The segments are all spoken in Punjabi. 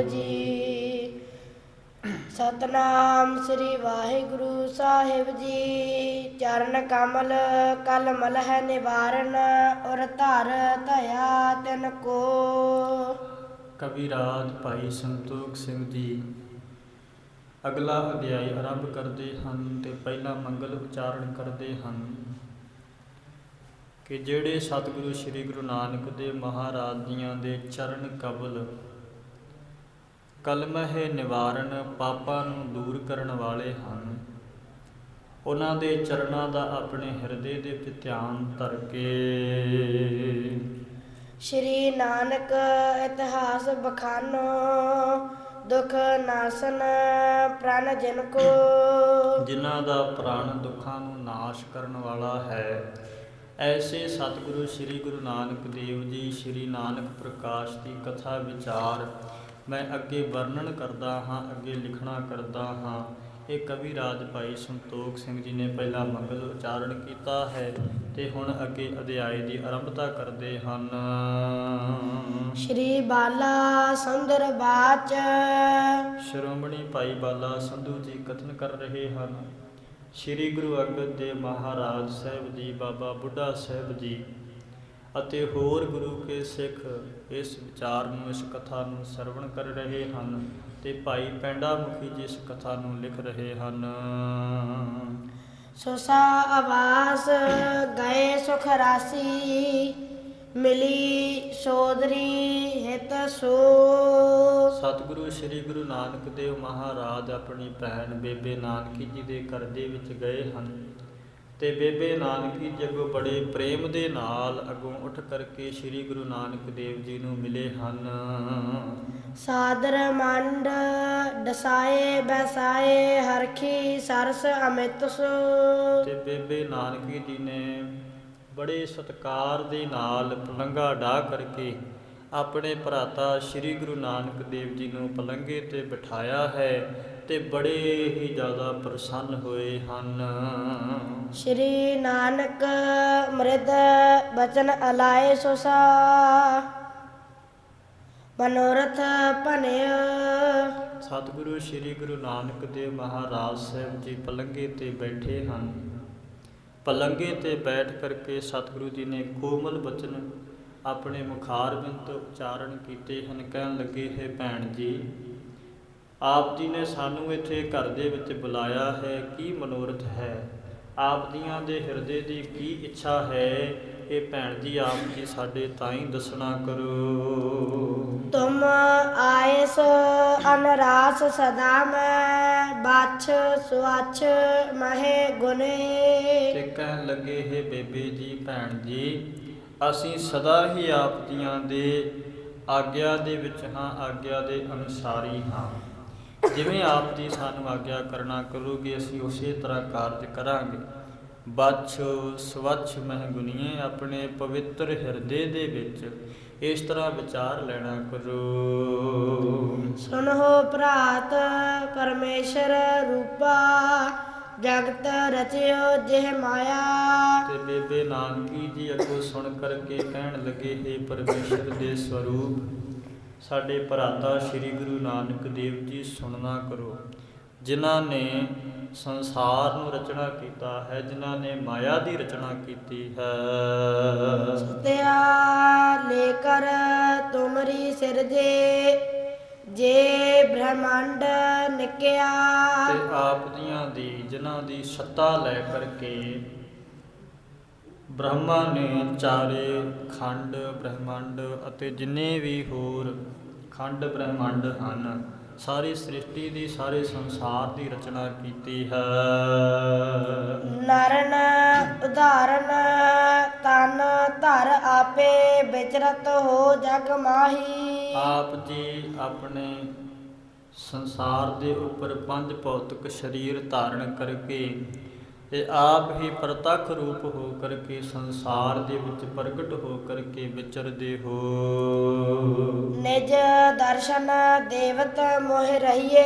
ਸਾਹਿਬ ਜੀ। ਸਤਨਾਮ ਸ੍ਰੀ ਵਾਹਿਗੁਰੂ ਸਾਹਿਬ ਜੀ। ਚਰਨ ਕਮਲ, ਕਲ ਮਲ ਹੈ ਨਿਵਾਰਨ, ਔਰ ਧਰ ਧਇਆ ਤਿਨ ਕੋ। ਕਵੀ ਭਾਈ ਸੰਤੋਖ ਸਿੰਘ ਜੀ, ਅਗਲਾ ਅਧਿਆਇ ਆਰੰਭ ਕਰਦੇ ਹਨ ਤੇ ਪਹਿਲਾ ਮੰਗਲ ਉਚਾਰਨ ਕਰਦੇ ਹਨ। ਕਿ ਜਿਹੜੇ ਸਤਿਗੁਰੂ ਸ੍ਰੀ ਗੁਰੂ ਨਾਨਕ ਦੇਵ ਮਹਾਰਾਜ ਜੀਆਂ ਦੇ ਚਰਨ ਕਬਲ ਕਲਮਹਿ ਨਿਵਾਰਨ ਪਾਪਾਂ ਨੂੰ ਦੂਰ ਕਰਨ ਵਾਲੇ ਹਨ। ਉਹਨਾਂ ਦੇ ਚਰਨਾਂ ਦਾ ਆਪਣੇ ਹਿਰਦੇ ਦੇ ਵਿੱਚ ਧਿਆਨ ਧਰ ਕੇ। ਸ਼੍ਰੀ ਨਾਨਕ ਇਤਿਹਾਸ ਬਖਾਨੋ ਦੁਖ ਨਾਸਨ ਪ੍ਰਣ ਜਿਨ ਕੋ। ਜਿਨ੍ਹਾਂ ਦਾ ਪ੍ਰਾਣ ਦੁੱਖਾਂ ਨੂੰ ਨਾਸ਼ ਕਰਨ ਵਾਲਾ ਹੈ। ਐਸੇ ਸਤਿਗੁਰੂ ਸ੍ਰੀ ਗੁਰੂ ਨਾਨਕ ਦੇਵ ਜੀ ਸ੍ਰੀ ਨਾਨਕ ਪ੍ਰਕਾਸ਼ ਦੀ ਕਥਾ ਵਿਚਾਰ ਮੈਂ ਅੱਗੇ ਵਰਣਨ ਕਰਦਾ ਹਾਂ ਅੱਗੇ ਲਿਖਣਾ ਕਰਦਾ ਹਾਂ। ਇਹ ਕਵੀ ਰਾਜ ਭਾਈ ਸੰਤੋਖ ਸਿੰਘ ਜੀ ਨੇ ਪਹਿਲਾ ਮੰਗਲ ਉਚਾਰਨ ਕੀਤਾ ਹੈ ਤੇ ਹੁਣ ਅੱਗੇ ਅਧਿਆਏ ਦੀ ਆਰੰਭਤਾ ਕਰਦੇ ਹਨ। ਸ਼੍ਰੀ ਬਾਲਾ ਸੁੰਦਰ ਬਾਚ। ਸ਼੍ਰੋਮਣੀ ਭਾਈ ਬਾਲਾ ਸੰਧੂ ਜੀ ਕਥਨ ਕਰ ਰਹੇ ਹਨ। ਸ੍ਰੀ ਗੁਰੂ ਅੰਗਦ ਦੇਵ ਮਹਾਰਾਜ ਸਾਹਿਬ ਜੀ ਬਾਬਾ ਬੁੱਢਾ ਸਾਹਿਬ ਜੀ ਅਤੇ ਹੋਰ ਗੁਰੂ ਕੇ ਸਿੱਖ ਇਸ ਵਿਚਾਰ ਨੂੰ ਇਸ ਕਥਾ ਨੂੰ ਸਰਵਣ ਕਰ ਰਹੇ ਹਨ ਤੇ ਭਾਈ ਪੈਂਡਾ ਮੁਖੀ ਜੀ ਇਸ ਕਥਾ ਨੂੰ ਲਿਖ ਰਹੇ ਹਨ। ਸੁਸਾ ਆਵਾਸ ਗਏ ਸੁਖ ਰਾਸੀ ਮਿਲੀ ਸੋਦਰੀ ਹਿਤ ਸੋ ਸਤਿਗੁਰੂ ਸ੍ਰੀ ਗੁਰੂ ਨਾਨਕ ਦੇਵ ਮਹਾਰਾਜ ਆਪਣੀ ਭੈਣ ਬੇਬੇ ਨਾਨਕੀ ਜੀ ਦੇ ਘਰ ਦੇ ਵਿੱਚ ਗਏ ਹਨ। ਤੇ ਬੇਬੇ ਨਾਨਕੀ ਜੀ ਅੱਗੋਂ ਬੜੇ ਪ੍ਰੇਮ ਦੇ ਨਾਲ ਅੱਗੋਂ ਉੱਠ ਕਰਕੇ ਸ੍ਰੀ ਗੁਰੂ ਨਾਨਕ ਦੇਵ ਜੀ ਨੂੰ ਮਿਲੇ ਹਨ। ਸਾਦਰ ਮੰਡ ਦਸਾਏ ਬਸਾਏ ਹਰਖੀ ਸਰਸ ਅਮਿਤ ਸੋ। ਤੇ ਬੇਬੇ ਨਾਨਕੀ ਜੀ ਨੇ ਬੜੇ ਸਤਕਾਰ ਦੇ ਨਾਲ ਪਲੰਗਾ ਢਾ ਕਰਕੇ ਆਪਣੇ ਭਰਾਤਾ ਸ੍ਰੀ ਗੁਰੂ ਨਾਨਕ ਦੇਵ ਜੀ ਨੂੰ ਪਲੰਗੇ ਤੇ ਬਿਠਾਇਆ ਹੈ। ਤੇ ਬੜੇ ਹੀ ਜ਼ਿਆਦਾ ਪ੍ਰਸੰਨ ਹੋਏ ਹਨ। ਸ਼੍ਰੀ ਨਾਨਕ ਮ੍ਰਿਦ ਬਚਨ ਅਲਾਏ ਸੁਸਾ ਮਨੋਰਥ ਭਨਿਓ ਸਤਿਗੁਰੂ ਸ੍ਰੀ ਗੁਰੂ ਨਾਨਕ ਦੇਵ ਮਹਾਰਾਜ ਸਾਹਿਬ ਜੀ ਪਲੰਗੇ ਤੇ ਬੈਠੇ ਹਨ। ਪਲੰਗੇ ਤੇ ਬੈਠ ਕਰਕੇ ਸਤਿਗੁਰੂ ਜੀ ਨੇ ਕੋਮਲ ਬਚਨ ਆਪਣੇ ਮੁਖਾਰਬਿੰਦ ਉਚਾਰਨ ਕੀਤੇ ਹਨ। ਕਹਿਣ ਲੱਗੇ ਹੈ ਭੈਣ ਜੀ ਆਪ ਜੀ ਨੇ ਸਾਨੂੰ ਇੱਥੇ ਘਰ ਦੇ ਵਿੱਚ ਬੁਲਾਇਆ ਹੈ ਕੀ ਮਨੋਰਥ ਹੈ? ਆਪ ਦੀਆਂ ਦੇ ਹਿਰਦੇ ਦੀ ਕੀ ਇੱਛਾ ਹੈ? ਇਹ ਭੈਣ ਜੀ ਆਪ ਜੀ ਸਾਡੇ ਤਾਈਂ ਦੱਸਣਾ ਕਰੋ। ਤੁਮ ਆਇਸ ਅਨਰਾਸ ਸਦਾ ਮੈਂ ਬਾਛ ਸੁਆਛ ਮਹੇ ਗੁਨੇ ਤੇ ਕਹਿਣ ਲੱਗੇ ਹੈ ਬੇਬੇ ਜੀ ਭੈਣ ਜੀ ਅਸੀਂ ਸਦਾ ਹੀ ਆਪ ਜੀਆਂ ਦੇ ਆਗਿਆ ਦੇ ਵਿੱਚ ਹਾਂ ਆਗਿਆ ਦੇ ਅਨੁਸਾਰੀ ਹਾਂ। ਜਿਵੇਂ ਆਪ ਜੀ ਸਾਨੂੰ ਆਗਿਆ ਕਰਨਾ ਕਰੋਗੇ ਅਸੀਂ ਉਸੇ ਤਰ੍ਹਾਂ ਕਾਰਜ ਕਰਾਂਗੇ। ਬਛ ਸਵੱਛ ਮਹਿਗੁਨੀਏ ਆਪਣੇ ਪਵਿੱਤਰ ਹਿਰਦੇ ਦੇ ਵਿੱਚ ਇਸ ਤਰ੍ਹਾਂ ਵਿਚਾਰ ਲੈਣਾ ਕਰੋ। ਸੁਨੋ ਭਰਾਤ ਪਰਮੇਸ਼ਰ ਰੂਪਾ ਜਗਤ ਰਚਿਓ ਜਿਹ ਮਾਇਆ। ਤੇ ਬੇਬੇ ਨਾਨਕੀ ਜੀ ਅੱਗੋਂ ਸੁਣ ਕਰਕੇ ਕਹਿਣ ਲੱਗੇ ਹੈ ਪਰਮੇਸ਼ਰ ਦੇ ਸਰੂਪ ਸਾਡੇ ਭਰਾਤਾ ਸ੍ਰੀ ਗੁਰੂ ਨਾਨਕ ਦੇਵ ਜੀ ਸੁਣਨਾ ਕਰੋ। ਜਿਨ੍ਹਾਂ ਨੇ ਸੰਸਾਰ ਨੂੰ ਰਚਨਾ ਕੀਤਾ ਹੈ ਜਿਨ੍ਹਾਂ ਨੇ ਮਾਇਆ ਦੀ ਰਚਨਾ ਕੀਤੀ ਹੈ। ਤਿਆ ਲੈ ਕਰ ਤੁਮਰੀ ਸਿਰਜੇ ਜੇ ਬ੍ਰਹਮੰਡ ਨਿਕਿਆ। ਤੇ ਆਪ ਦੀਆਂ ਦੀ ਜਿਨ੍ਹਾਂ ਦੀ ਸੱਤਾ ਲੈ ਕਰਕੇ ਬ੍ਰਹਮਾ ਨੇ ਚਾਰੇ ਖੰਡ ਬ੍ਰਹਮੰਡ ਅਤੇ ਜਿੰਨੇ ਵੀ ਹੋਰ ਖੰਡ ਬ੍ਰਹਮੰਡ ਹਨ ਸਾਰੀ ਸ੍ਰਿਸ਼ਟੀ ਦੀ ਸਾਰੇ ਸੰਸਾਰ ਦੀ ਰਚਨਾ ਕੀਤੀ ਹੈ। ਨਰਨ ਉਦਾਹਰਨ ਤਨ ਧਰ ਆਪੇ ਵਿਚਰਤ ਹੋ ਜਗ ਮਾਹੀ। ਆਪ ਜੀ ਆਪਣੇ ਸੰਸਾਰ ਦੇ ਉੱਪਰ ਪੰਜ ਭੌਤਿਕ ਸਰੀਰ ਧਾਰਨ ਕਰਕੇ ਤੇ ਆਪ ਹੀ ਪ੍ਰਤੱਖ ਰੂਪ ਹੋ ਕਰਕੇ ਸੰਸਾਰ ਦੇ ਵਿੱਚ ਪ੍ਰਗਟ ਹੋ ਕਰਕੇ ਵਿਚਰਦੇ ਹੋ। ਨਿਜ ਦਰਸ਼ਨ ਦੇਵਤ ਮੋਹ ਰਹੀਏ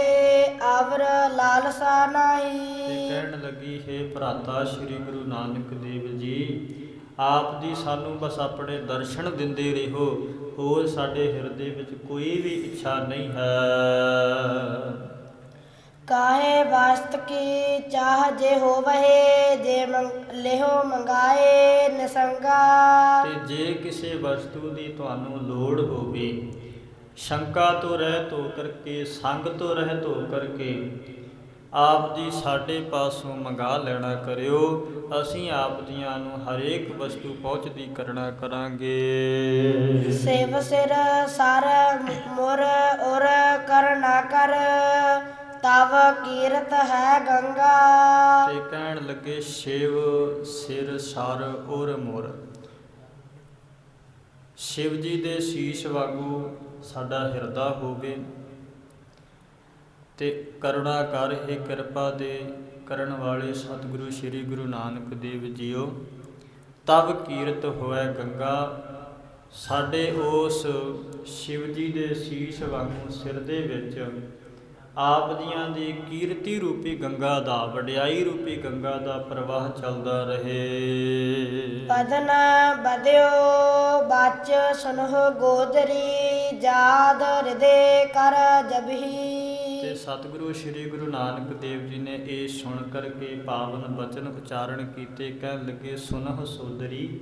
ਆਵਰ ਲਾਲਸਾ ਤੇ ਨਾਹੀ ਕਹਿਣ ਲੱਗੀ ਹੈ ਭਰਾਤਾ ਸ੍ਰੀ ਗੁਰੂ ਨਾਨਕ ਦੇਵ ਜੀ ਆਪ ਜੀ ਸਾਨੂੰ ਬਸ ਆਪਣੇ ਦਰਸ਼ਨ ਦਿੰਦੇ ਰਹੋ ਹੋਰ ਸਾਡੇ ਹਿਰਦੇ ਵਿੱਚ ਕੋਈ ਵੀ ਇੱਛਾ ਨਹੀਂ ਹੈ। ਕਾਹੇ ਵਾਸਤ ਕੀ ਚਾਹ ਜੇ ਹੋਵਹਿ ਜੇ ਮੰਗ ਲਿਹੋ ਮੰਗਾਏ ਨਸੰਗਾ। ਤੇ ਜੇ ਕਿਸੇ ਵਸਤੂ ਦੀ ਤੁਹਾਨੂੰ ਲੋੜ ਹੋਵੇ ਸ਼ੰਕਾ ਤੋਂ ਰਹਿਤ ਹੋ ਕਰਕੇ ਸੰਗ ਤੋਂ ਰਹਿਤ ਹੋ ਕਰਕੇ ਆਪ ਜੀ ਸਾਡੇ ਪਾਸੋਂ ਮੰਗਾ ਲੈਣਾ ਕਰਿਓ ਅਸੀਂ ਆਪ ਜੀਆਂ ਨੂੰ ਹਰੇਕ ਵਸਤੂ ਪਹੁੰਚਦੀ ਕਰਨਾ ਕਰਾਂਗੇ। ਸੇਵ ਸਿਰ ਸਰ ਮੁਰ ਔਰ ਕਰ ਨਾ ਕਰ ਤਵ ਕੀਰਤ ਹੈ ਗੰਗਾ। ਤੇ ਕਹਿਣ ਲੱਗੇ, ਸ਼ਿਵ ਸਿਰ ਸਰ ਔਰ ਮੁਰ। ਸ਼ਿਵ ਜੀ ਦੇ ਸੀਸ ਵਾਂਗੂ ਸਾਡਾ ਹਿਰਦਾ ਹੋਵੇ ਤੇ ਕਰੁਣਾ ਕਰ, ਹੀ ਕਿਰਪਾ ਦੇ ਕਰਨ ਵਾਲੇ ਸਤਿਗੁਰੂ ਸ੍ਰੀ ਗੁਰੂ ਨਾਨਕ ਦੇਵ ਜੀਓ। ਤਬ ਕੀਰਤ ਹੋਏ ਗੰਗਾ। ਸਾਡੇ ਉਸ ਸ਼ਿਵ ਜੀ ਦੇ ਸੀਸ ਵਾਂਗੂ ਸਿਰ ਦੇ ਵਿੱਚ ਆਪ ਜੀਆਂ ਦੀ ਕੀਰਤੀ ਰੂਪੀ ਗੰਗਾ ਦਾ ਵਡਿਆਈ ਰੂਪੀ ਗੰਗਾ ਦਾ ਪ੍ਰਵਾਹ ਚੱਲਦਾ ਰਹੇ। ਬਦਨ ਬਦਿਓ ਬਾਚ ਸੁਨਹੁ ਗੋਦਰੀ ਜਾਦ ਹਿਰਦੇ ਕਰ ਜਬਹੀ। ਤੇ ਸਤਿਗੁਰੂ ਸ੍ਰੀ ਗੁਰੂ ਨਾਨਕ ਦੇਵ ਜੀ ਨੇ ਇਹ ਸੁਣ ਕਰਕੇ ਪਾਵਨ ਬਚਨ ਉਚਾਰਨ ਕੀਤੇ ਕਹਿਣ ਲੱਗੇ ਸੁਨਹ ਸੋਦਰੀ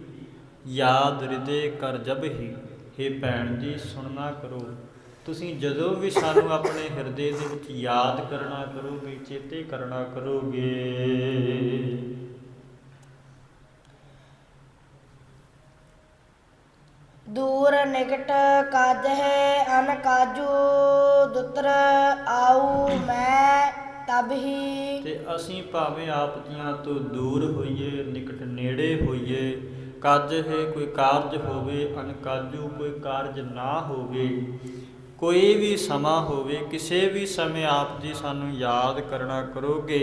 ਯਾਦ ਹਿਰਦੇ ਕਰ ਜਬਹੀ। हे ਭੈਣ ਜੀ ਸੁਣਨਾ ਕਰੋ। ਤੁਸੀਂ ਜਦੋਂ ਵੀ ਸਾਨੂੰ ਆਪਣੇ ਹਿਰਦੇ ਦੇ ਵਿੱਚ ਯਾਦ ਕਰਨਾ ਕਰੋਗੇ ਚੇਤੇ ਕਰਨਾ ਕਰੋਗੇ। ਦੂਰ ਨਿਕਟ ਕਾਜ ਹੈ ਅਨ ਕਾਜੂ ਦੁਤਰ ਆਉ ਮੈਂ ਤਬਹੀ ਤੇ ਅਸੀਂ ਭਾਵੇਂ ਆਪ ਜੀਆਂ ਤੋਂ ਦੂਰ ਹੋਈਏ ਨਿਕਟ ਨੇੜੇ ਹੋਈਏ ਕਾਜ ਹੈ ਕੋਈ ਕਾਰਜ ਹੋਵੇ ਅਨਕਾਜੂ ਕੋਈ ਕਾਰਜ ਨਾ ਹੋਵੇ ਕੋਈ ਵੀ ਸਮਾਂ ਹੋਵੇ ਕਿਸੇ ਵੀ ਸਮੇਂ ਆਪ ਜੀ ਸਾਨੂੰ ਯਾਦ ਕਰਨਾ ਕਰੋਗੇ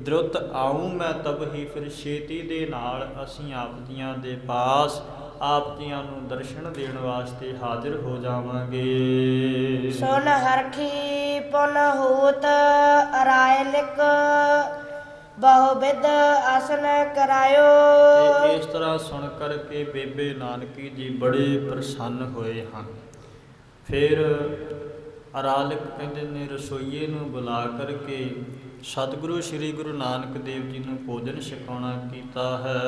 ਦਰੁੱਤ ਆਉਂ ਮੈਂ ਤਬ ਹੀ ਫਿਰ ਛੇਤੀ ਦੇ ਨਾਲ ਅਸੀਂ ਆਪ ਜੀਆਂ ਦੇ ਪਾਸ ਆਪ ਜੀਆਂ ਨੂੰ ਦਰਸ਼ਨ ਦੇਣ ਵਾਸਤੇ ਹਾਜ਼ਰ ਹੋ ਜਾਵਾਂਗੇ। ਸੁਨ ਹਰਖੀ ਪੁਨ ਹੂਤ ਅਰਾਇਲਿਕ ਬਹੁ ਬਿਦ ਆਸਨ ਕਰਾਇਓ। ਤੇ ਇਸ ਤਰ੍ਹਾਂ ਸੁਣ ਕਰਕੇ ਬੇਬੇ ਨਾਨਕੀ ਜੀ ਬੜੇ ਪ੍ਰਸੰਨ ਹੋਏ ਹਨ। ਫਿਰ ਅਰਾਲਿਕ ਕਹਿੰਦੇ ਨੇ ਰਸੋਈਏ ਨੂੰ ਬੁਲਾ ਕਰਕੇ ਸਤਿਗੁਰੂ ਸ੍ਰੀ ਗੁਰੂ ਨਾਨਕ ਦੇਵ ਜੀ ਨੂੰ ਭੋਜਨ ਛਕਾਉਣਾ ਕੀਤਾ ਹੈ।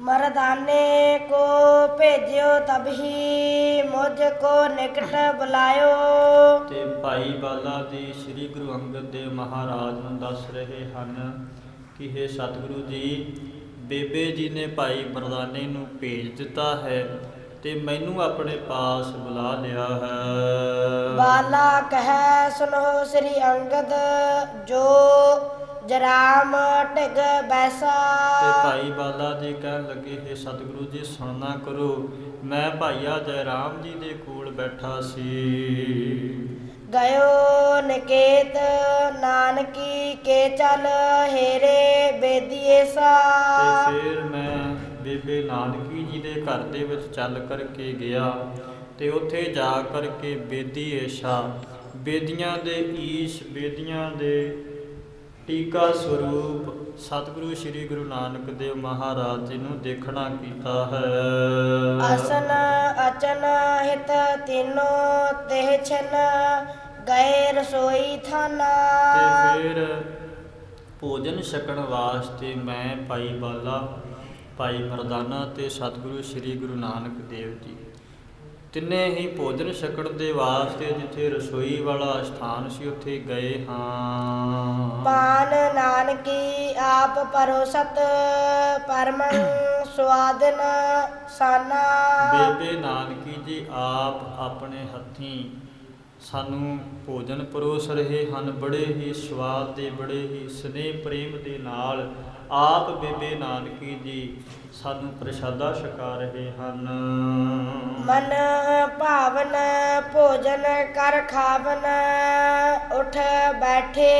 ਮਰਦਾਨੇ ਕੋ ਭੇਜਿਓ ਤਬਹੀ ਮੁਝ ਕੋ ਨਿਕਟ ਬੁਲਾਇਓ। ਤੇ ਭਾਈ ਬਾਲਾ ਜੀ ਸ੍ਰੀ ਗੁਰੂ ਅੰਗਦ ਦੇਵ ਮਹਾਰਾਜ ਨੂੰ ਦੱਸ ਰਹੇ ਹਨ ਕਿ ਇਹ ਸਤਿਗੁਰੂ ਜੀ ਬੇਬੇ ਜੀ ਨੇ ਭਾਈ ਮਰਦਾਨੇ ਨੂੰ ਭੇਜ ਦਿੱਤਾ ਹੈ ਤੇ ਮੈਨੂੰ ਆਪਣੇ ਪਾਸ ਬੁਲਾ ਲਿਆ ਹੈ। ਬਾਲਾ ਕਹਿ ਸੁਨੋ ਸ੍ਰੀ ਅੰਗਦ ਜੋ ਜਰਾਮ ਢਿਗ ਬੈਸਾ। ਤੇ ਭਾਈ ਬਾਲਾ ਜੀ ਕਹਿਣ ਲੱਗੇ ਹੈ ਸਤਿਗੁਰੂ ਜੀ ਸੁਣਨਾ ਕਰੋ। ਮੈਂ ਭਾਈਆ ਜੈ ਰਾਮ ਜੀ ਦੇ ਕੋਲ ਬੈਠਾ ਸੀ। ਗਇਓ ਨਿਕੇਤ ਨਾਨਕੀ ਕੇ ਚਲ ਹੇਰੇ ਬੇਦੀਏਸਾ ਤੇ ਫਿਰ ਮੈਂ ਬੇਬੇ ਨਾਨਕੀ ਜੀ ਦੇ ਘਰ ਦੇ ਵਿੱਚ ਚੱਲ ਕਰਕੇ ਗਿਆ ਤੇ ਉੱਥੇ ਜਾ ਕਰਕੇ ਬੇਦੀ ਏਸ਼ਾ ਬੇਦੀਆਂ ਦੇ ਈਸ਼, ਬੇਦੀਆਂ ਦੇ ਟੀਕਾ ਸਰੂਪ ਸਤਿਗੁਰੂ ਸ੍ਰੀ ਗੁਰੂ ਨਾਨਕ ਦੇਵ ਮਹਾਰਾਜ ਜੀ ਨੂੰ ਦੇਖਣਾ ਕੀਤਾ ਹੈ। ਅਸਨ ਅਚਨ ਹਿਤ ਤਿਨੋ ਤਿਹ ਛਨ ਗਏ ਰਸੋਈ ਥਾਨਾ। ਤੇ ਫਿਰ ਭੋਜਨ ਛਕਣ ਵਾਸਤੇ ਮੈਂ ਭਾਈ ਬਾਲਾ ਭਾਈ ਮਰਦਾਨਾ ਤੇ ਸਤਿਗੁਰੂ ਸ੍ਰੀ ਗੁਰੂ ਨਾਨਕ ਦੇਵ ਜੀ ਤਿੰਨੇ ਹੀ ਭੋਜਨ ਛਕਣ ਦੇ ਵਾਸਤੇ ਜਿੱਥੇ ਰਸੋਈ ਵਾਲਾ ਸਥਾਨ ਸੀ ਉੱਥੇ ਗਏ ਹਾਂ। ਪਾਨ ਨਾਨਕੀ ਆਪ ਪਰੋਸਤ ਪਰਮੰ ਸਵਾਦਨ ਸਾਨਾ। ਬੇਬੇ ਨਾਨਕੀ ਜੀ ਆਪ ਆਪਣੇ ਹੱਥੀਂ ਸਾਨੂੰ ਭੋਜਨ ਪਰੋਸ ਰਹੇ ਹਨ। ਬੜੇ ਹੀ ਸਵਾਦ ਦੇ ਬੜੇ ਹੀ ਸਨੇਹ ਪ੍ਰੇਮ ਦੇ ਨਾਲ ਆਪ ਬੇਬੇ ਨਾਨਕੀ ਜੀ ਸਾਨੂੰ ਪ੍ਰਸ਼ਾਦਾ ਛਕਾ ਰਹੇ ਹਨ। ਮਨ ਭਾਵਨ ਭੋਜਨ ਕਰ ਖਾਵਨ ਉਠ ਬੈਠੇ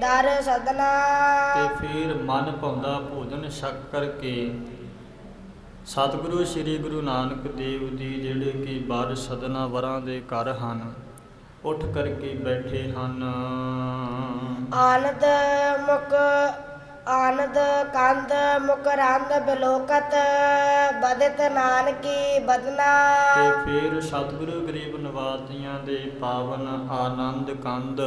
ਦਰ ਸਦਨਾ। ਤੇ ਫਿਰ ਮਨ ਭਾਉਂਦਾ ਭੋਜਨ ਛਕ ਕਰਕੇ ਸਤਿਗੁਰੂ ਸ੍ਰੀ ਗੁਰੂ ਨਾਨਕ ਦੇਵ ਜੀ ਜਿਹੜੇ ਕਿ ਬਾਰ ਸਦਨਾ ਵਰਾਂ ਦੇ ਘਰ ਹਨ ਉੱਠ ਕਰਕੇ ਬੈਠੇ ਹਨ। ਆਨੰਦ ਮੁਖ ਆਨੰਦ ਕੰਦ ਮੁਕਰੰਦ ਬਿਲੋਕਤ ਬਦਤ ਨਾਨਕੀ ਬਦਨਾ। ਤੇ ਫਿਰ ਸਤਿਗੁਰੂ ਗਰੀਬ ਨਵਾਜ਼ੀਆਂ ਦੇ ਪਾਵਨ ਆਨੰਦ ਕੰਦ।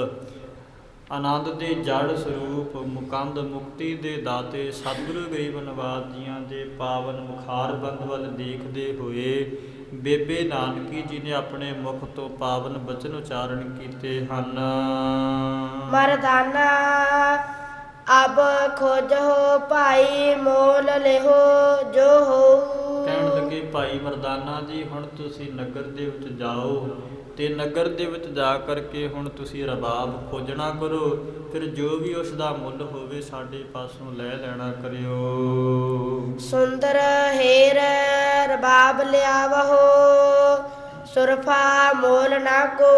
ਆਨੰਦ ਦੇ ਜੜ ਸਰੂਪ ਮੁਕੰਦ ਮੁਕਤੀ ਦੇ ਦਾਤੇ ਸਤਿਗੁਰੂ ਗਰੀਬ ਨਵਾਜ਼ੀਆਂ ਦੇ ਪਾਵਨ ਮੁਖਾਰ ਬੰਦ ਵੱਲ ਦੇਖਦੇ ਹੋਏ ਬੇਬੇ ਨਾਨਕੀ ਜੀ ਨੇ ਆਪਣੇ ਮੁਖ ਤੋਂ ਪਾਵਨ ਬਚਨ ਉਚਾਰਨ ਕੀਤੇ ਹਨ। ਮਰਦਾਨਾ ਅਬ ਖੋਜੋ ਭਾਈ ਮੋਲ ਲਿਹੋ ਜੋ ਹੋਊ। ਕਹਿਣ ਲੱਗੇ ਭਾਈ ਮਰਦਾਨਾ ਜੀ ਹੁਣ ਤੁਸੀਂ ਨਗਰ ਦੇ ਵਿੱਚ ਜਾਓ। ਤੇ ਨਗਰ ਦੇ ਵਿੱਚ ਜਾ ਕਰਕੇ ਹੁਣ ਤੁਸੀਂ ਰਬਾਬ ਖੋਜਣਾ ਕਰੋ। ਫਿਰ ਜੋ ਵੀ ਉਸ ਦਾ ਮੁੱਲ ਹੋਵੇ ਸਾਡੇ ਪਾਸੋਂ ਲੈ ਲੈਣਾ ਕਰਿਓ। ਸੁੰਦਰ ਹੇਰ ਰਬਾਬ ਲਿਆਵਹੋ। ਸੁਰਫਾ ਮੋਲ ਨਾ ਕੋ।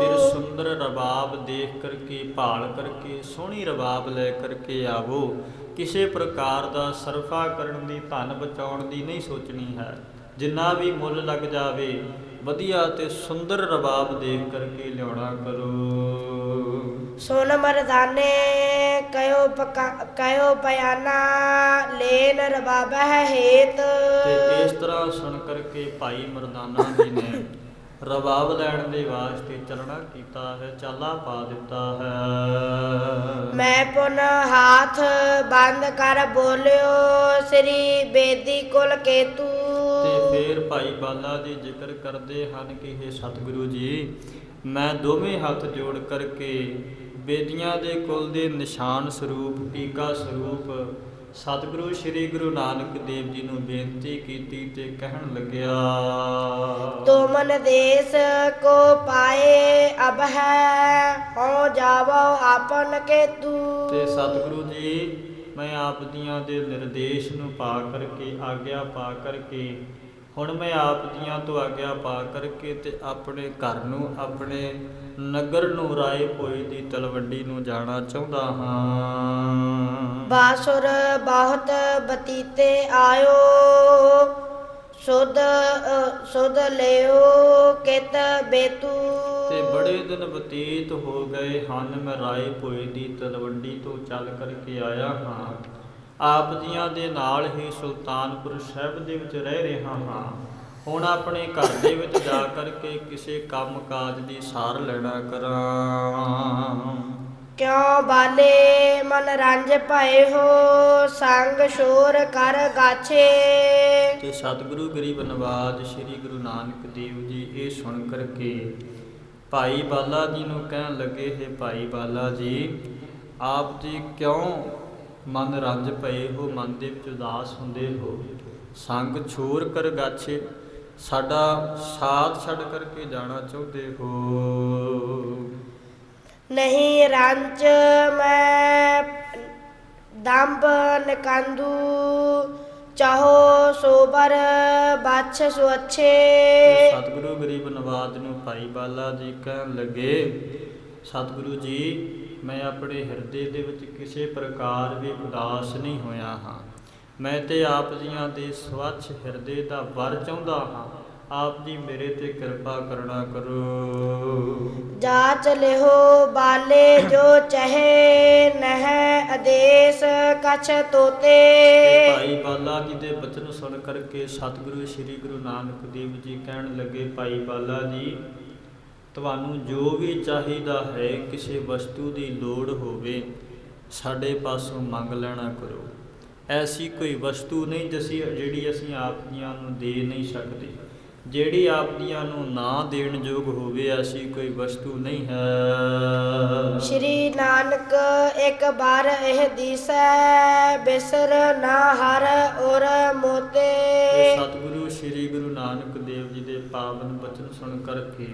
ਫਿਰ ਸੁੰਦਰ ਰਬਾਬ ਦੇਖ ਕਰਕੇ, ਭਾਲ ਕਰਕੇ, ਸੋਹਣੀ ਰਬਾਬ ਲੈ ਕਰਕੇ ਆਵੋ। ਕਿਸੇ ਪ੍ਰਕਾਰ ਦਾ ਸਰਫਾ ਕਰਨ ਦੀ, ਧਨ ਬਚਾਉਣ ਦੀ ਨਹੀਂ ਸੋਚਣੀ ਹੈ। ਜਿੰਨਾ ਵੀ ਮੁੱਲ ਲੱਗ ਜਾਵੇ, ਵਧੀਆ ਤੇ ਸੁੰਦਰ ਰਬਾਬ ਦੇਖ ਕਰਕੇ ਲਿਆਉਣਾ ਕਰੋ। ਮਰਦਾਨੇ ਕਯੋ ਪਕਾ ਕਯੋ ਪਿਆਨਾ ਲੈਨ ਰਬਾਬ ਹੈ ਹੇਤ। ਤੇ ਇਸ ਤਰ੍ਹਾਂ ਸੁਣ ਕਰਕੇ ਭਾਈ ਮਰਦਾਨਾ ਜੀ ਨੇ ਰਬਾਬ ਲੈਣ ਦੇ ਵਾਸਤੇ ਚੱਲਣਾ ਕੀਤਾ ਹੈ ਚਾਲਾ ਪਾ ਦਿੱਤਾ ਹੈ। ਮੈਂ ਪੁਨ ਹਾਥ ਬੰਦ ਕਰ ਬੋਲਿਓ ਸ੍ਰੀ ਬੇਦੀ ਕੁਲ ਕੇਤੂ। ਤੇ ਫੇਰ ਭਾਈ ਬਾਲਾ ਜੀ ਜ਼ਿਕਰ ਕਰਦੇ ਹਨ ਕਿ ਇਹ ਸਤਿਗੁਰੂ ਜੀ ਮੈਂ ਦੋਵੇਂ ਹੱਥ ਜੋੜ ਕਰਕੇ ਬੇਦੀਆਂ ਦੇ ਕੁਲ ਦੇ ਨਿਸ਼ਾਨ ਸਰੂਪ ਟੀਕਾ ਸਰੂਪ ਸਤਿਗੁਰੂ ਸ੍ਰੀ ਗੁਰੂ ਨਾਨਕ ਦੇਵ ਜੀ ਨੂੰ ਬੇਨਤੀ ਕੀਤੀ ਤੇ ਕਹਿਣ ਲੱਗਿਆ। ਤੁਮਨ ਦੇਸ ਕੋ ਪਾਏ ਅਬ ਹੈ ਹੋ ਜਾਵੋ ਆਪਨ ਕੇਤੂ। ਤੇ ਸਤਿਗੁਰੂ ਜੀ ਮੈਂ ਆਪ ਦੀਆਂ ਦੇ ਨਿਰਦੇਸ਼ ਨੂੰ ਪਾ ਕਰਕੇ ਆਗਿਆ ਪਾ ਕਰਕੇ ਹੁਣ ਮੈਂ ਆਪ ਦੀਆਂ ਤੋਂ ਆਗਿਆ ਪਾ ਕਰਕੇ ਤੇ ਆਪਣੇ ਘਰ ਨੂੰ ਆਪਣੇ ਨਗਰ ਨੂੰ ਰਾਏ ਭੋਏ ਦੀ ਤਲਵੰਡੀ ਨੂੰ ਜਾਣਾ ਚਾਹੁੰਦਾ ਹਾਂ। ਬਾਸੁਰ ਬਹੁਤ ਬਤੀਤੇ ਆਇਓ ਸੁਧ ਸੁਧ ਲਿਓ ਕਿਤ ਬੇਤੂ। ਤੇ ਬੜੇ ਦਿਨ ਬਤੀਤ ਹੋ ਗਏ ਹਨ ਮੈਂ ਰਾਏ ਭੋਏ ਦੀ ਤਲਵੰਡੀ ਤੋਂ ਚੱਲ ਕਰਕੇ ਆਇਆ ਹਾਂ। ਆਪ ਜੀਆਂ ਦੇ ਨਾਲ ਹੀ ਸੁਲਤਾਨਪੁਰ ਸਾਹਿਬ ਦੇ ਵਿੱਚ ਰਹਿ ਰਿਹਾ ਹਾਂ। ਹੁਣ ਆਪਣੇ ਘਰ ਦੇ ਵਿੱਚ ਜਾ ਕਰਕੇ ਕਿਸੇ ਕੰਮ ਕਾਜ ਦੀ ਸਾਰ ਲੈਣਾ ਕਰਾਂ। ਕਿਉ ਬਾਲੇ ਮਨ ਰੰਜ ਭਏ ਹੋ ਸੰਗ ਸ਼ੋਰ ਕਰ ਗਾਛੇ। ਤੇ ਸਤਿਗੁਰੂ ਗਰੀਬ ਨਵਾਜ ਸ੍ਰੀ ਗੁਰੂ ਨਾਨਕ ਦੇਵ ਜੀ ਇਹ ਸੁਣ ਕਰਕੇ ਭਾਈ ਬਾਲਾ ਜੀ ਨੂੰ ਕਹਿਣ ਲੱਗੇ ਹੈ ਭਾਈ ਬਾਲਾ ਜੀ ਆਪ ਜੀ ਕਿਉਂ ਮਨ ਰੰਜ ਪਏ ਹੋ ਮਨ ਦੇ ਵਿੱਚ ਉਦਾਸ ਹੁੰਦੇ ਹੋ? ਸੰਗ ਛੋਰ ਕਰ ਗਾਛੇ। ਸਾਡਾ ਸਾਥ ਛੱਡ ਕਰਕੇ ਜਾਣਾ ਚਾਹੁੰਦੇ ਹੋ? ਨਹੀਂ ਰੰਚ ਮੈਂ ਦੰਬ ਨਕੰਦੂ ਚਾਹੋ ਸੋਬਰ ਬਾਛ ਤੇ ਸੁਅਛੇ ਸਤਿਗੁਰੂ ਗਰੀਬ ਨਵਾਜ ਨੂੰ ਭਾਈ ਬਾਲਾ ਜੀ ਕਹਿਣ ਲੱਗੇ ਸਤਿਗੁਰੂ ਜੀ ਮੈਂ ਆਪਣੇ ਹਿਰਦੇ ਦੇ ਵਿੱਚ ਕਿਸੇ ਪ੍ਰਕਾਰ ਵੀ ਉਦਾਸ ਨਹੀਂ ਹੋਇਆ ਹਾਂ। ਮੈਂ ਤੇ ਆਪ ਜੀਆਂ ਦੇ ਸਵੱਛ ਹਿਰਦੇ ਦਾ ਵਰ ਚਾਹੁੰਦਾ ਹਾਂ। ਆਪ ਜੀ ਮੇਰੇ ਤੇ ਕਿਰਪਾ ਕਰਨਾ ਕਰੋ। ਜਾਚ ਲਿਹੋ ਬਾਲੇ ਜੋ ਚਹੇ ਨਹਿ ਆਦੇਸ਼ ਕਛ ਤੋਤੇ। ਭਾਈ ਬਾਲਾ ਜੀ ਦੇ ਬਚਨ ਸੁਣ ਕਰਕੇ ਸਤਿਗੁਰੂ ਸ੍ਰੀ ਗੁਰੂ ਨਾਨਕ ਦੇਵ ਜੀ ਕਹਿਣ ਲੱਗੇ ਭਾਈ ਬਾਲਾ ਜੀ ਤੁਹਾਨੂੰ ਜੋ ਵੀ ਚਾਹੀਦਾ ਹੈ ਕਿਸੇ ਵਸਤੂ ਦੀ ਲੋੜ ਹੋਵੇ ਸਾਡੇ ਪਾਸੋਂ ਮੰਗ ਲੈਣਾ ਕਰੋ। ਐਸੀ ਕੋਈ ਵਸਤੂ ਨਹੀਂ ਜਸੀ ਜਿਹੜੀ ਅਸੀਂ ਆਪ ਜੀਆਂ ਨੂੰ ਦੇ ਨਹੀਂ ਸਕਦੇ। ਜਿਹੜੀ ਆਪ ਜੀਆਂ ਨੂੰ ਨਾ ਦੇਣ ਯੋਗ ਹੋਵੇ ਐਸੀ ਕੋਈ ਵਸਤੂ ਨਹੀਂ ਹੈ। ਸ਼੍ਰੀ ਨਾਨਕ ਇੱਕ ਬਾਰ ਇਹ ਦੀਸੈ ਬਿਸਰ ਨਾ ਹਰ ਔਰ ਮੋਤੇ। ਸਤਿਗੁਰੂ ਸ੍ਰੀ ਗੁਰੂ ਨਾਨਕ ਦੇਵ ਜੀ ਦੇ ਪਾਵਨ ਬਚਨ ਸੁਣ ਕਰਕੇ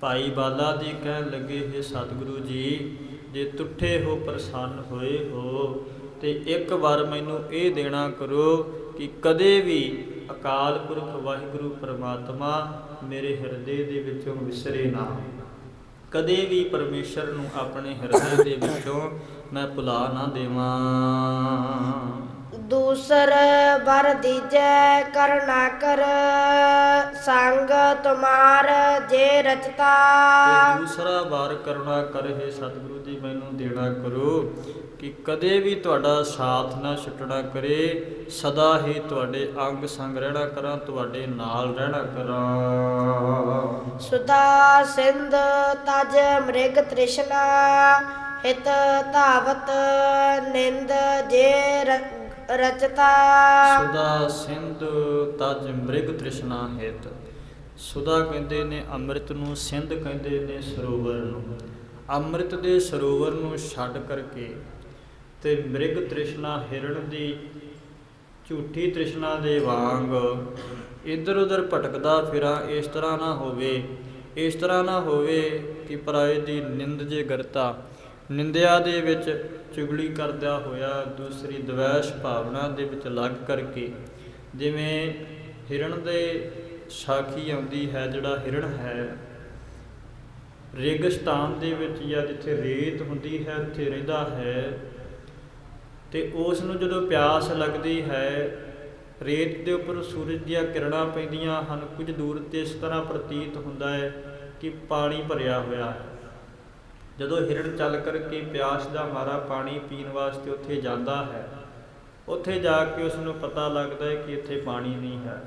ਭਾਈ ਬਾਲਾ ਜੀ ਕਹਿਣ ਲੱਗੇ ਹੈ ਸਤਿਗੁਰੂ ਜੀ ਜੇ ਤੁਠੇ ਹੋ ਪ੍ਰਸੰਨ ਹੋਏ ਹੋ ਤੇ ਇੱਕ ਵਾਰ ਮੈਨੂੰ ਇਹ ਦੇਣਾ ਕਰੋ ਕਿ ਕਦੇ ਵੀ ਅਕਾਲ ਪੁਰਖ ਵਾਹਿਗੁਰੂ ਪ੍ਰਮਾਤਮਾ ਮੇਰੇ ਹਿਰਦੇ ਦੇ ਵਿੱਚੋਂ ਵਿਸਰੇ ਨਾ ਕਦੇ ਵੀ ਪਰਮੇਸ਼ਰ ਨੂੰ ਆਪਣੇ ਹਿਰਦੇ ਦੇ ਵਿੱਚੋਂ ਮੈਂ ਭੁਲਾ ਨਾ ਦੇਵਾਂ। ਦੂਸਰ ਬਰ ਦੀਜੈ ਕਰਨਾ ਕਰ ਸੰਗ ਤੁਮਾਰ ਜੇ ਰਚਤਾ। ਦੂਸਰਾ ਵਾਰ ਕਰੁਣਾ ਕਰੇ ਸਤਿਗੁਰੂ ਜੀ ਮੈਨੂੰ ਦੇਣਾ ਕਰੋ ਕਿ ਕਦੇ ਵੀ ਤੁਹਾਡਾ ਸਾਥ ਨਾ ਛੁੱਟਣਾ ਕਰੇ ਸਦਾ ਹੀ ਤੁਹਾਡੇ ਅੰਗ ਸੰਗ ਰਹਿਣਾ ਕਰਾਂ ਤੁਹਾਡੇ ਨਾਲ ਰਹਿਣਾ ਕਰਾਂ। ਸੁਦਾ ਸਿੰਧ ਤਜ ਮ੍ਰਿਗ ਤ੍ਰਿਸ਼ਨਾ ਹਿਤ ਧਾਵਤ ਨਿੰਦ ਜੇ ਰਚਤਾ। ਸੁਦਾ ਸਿੰਧ ਤਜ ਮ੍ਰਿਗ ਤ੍ਰਿਸ਼ਨਾ ਹਿਤ। ਸੁਦਾ ਕਹਿੰਦੇ ਨੇ ਅੰਮ੍ਰਿਤ ਨੂੰ ਸਿੰਧ ਕਹਿੰਦੇ ਨੇ ਸਰੋਵਰ ਨੂੰ। ਅੰਮ੍ਰਿਤ ਦੇ ਸਰੋਵਰ ਨੂੰ ਛੱਡ ਕਰਕੇ ਤੇ ਮ੍ਰਿਗ ਤ੍ਰਿਸ਼ਨਾ ਹਿਰਣ ਦੀ ਝੂਠੀ ਤ੍ਰਿਸ਼ਨਾ ਦੇ ਵਾਂਗ ਇੱਧਰ ਉੱਧਰ ਭਟਕਦਾ ਫਿਰਾਂ, ਇਸ ਤਰ੍ਹਾਂ ਨਾ ਹੋਵੇ, ਇਸ ਤਰ੍ਹਾਂ ਨਾ ਹੋਵੇ ਕਿ ਪਰਾਏ ਦੀ ਨਿੰਦ ਜੇ ਕਰਤਾ ਨਿੰਦਿਆ ਦੇ ਵਿੱਚ ਚੁਗਲੀ ਕਰਦਾ ਹੋਇਆ ਦੂਸਰੀ ਦਵੈਸ਼ ਭਾਵਨਾ ਦੇ ਵਿੱਚ ਲੱਗ ਕਰਕੇ, ਜਿਵੇਂ ਹਿਰਣ ਦੇ ਸਾਖੀ ਆਉਂਦੀ ਹੈ, ਜਿਹੜਾ ਹਿਰਣ ਹੈ ਰੇਗਿਸਤਾਨ ਦੇ ਵਿੱਚ ਜਾਂ ਜਿੱਥੇ ਰੇਤ ਹੁੰਦੀ ਹੈ, ਉੱਥੇ ਰਹਿੰਦਾ ਹੈ ਤੇ ਉਸ ਨੂੰ ਜਦੋਂ ਪਿਆਸ ਲੱਗਦੀ ਹੈ, ਰੇਤ ਦੇ ਉੱਪਰ ਸੂਰਜ ਦੀਆਂ ਕਿਰਨਾਂ ਪੈਂਦੀਆਂ ਹਨ। ਕੁਝ ਦੂਰ ਤੇ ਇਸ ਤਰ੍ਹਾਂ ਪ੍ਰਤੀਤ ਹੁੰਦਾ ਹੈ ਕਿ ਪਾਣੀ ਭਰਿਆ ਹੋਇਆ ਹੈ। ਜਦੋਂ ਹਿਰਣ ਚੱਲ ਕਰਕੇ ਪਿਆਸ ਦਾ ਮਾਰਾ ਪਾਣੀ ਪੀਣ ਵਾਸਤੇ ਉੱਥੇ ਜਾਂਦਾ ਹੈ, ਉੱਥੇ ਜਾ ਕੇ ਉਸ ਨੂੰ ਪਤਾ ਲੱਗਦਾ ਹੈ ਕਿ ਇੱਥੇ ਪਾਣੀ ਨਹੀਂ ਹੈ।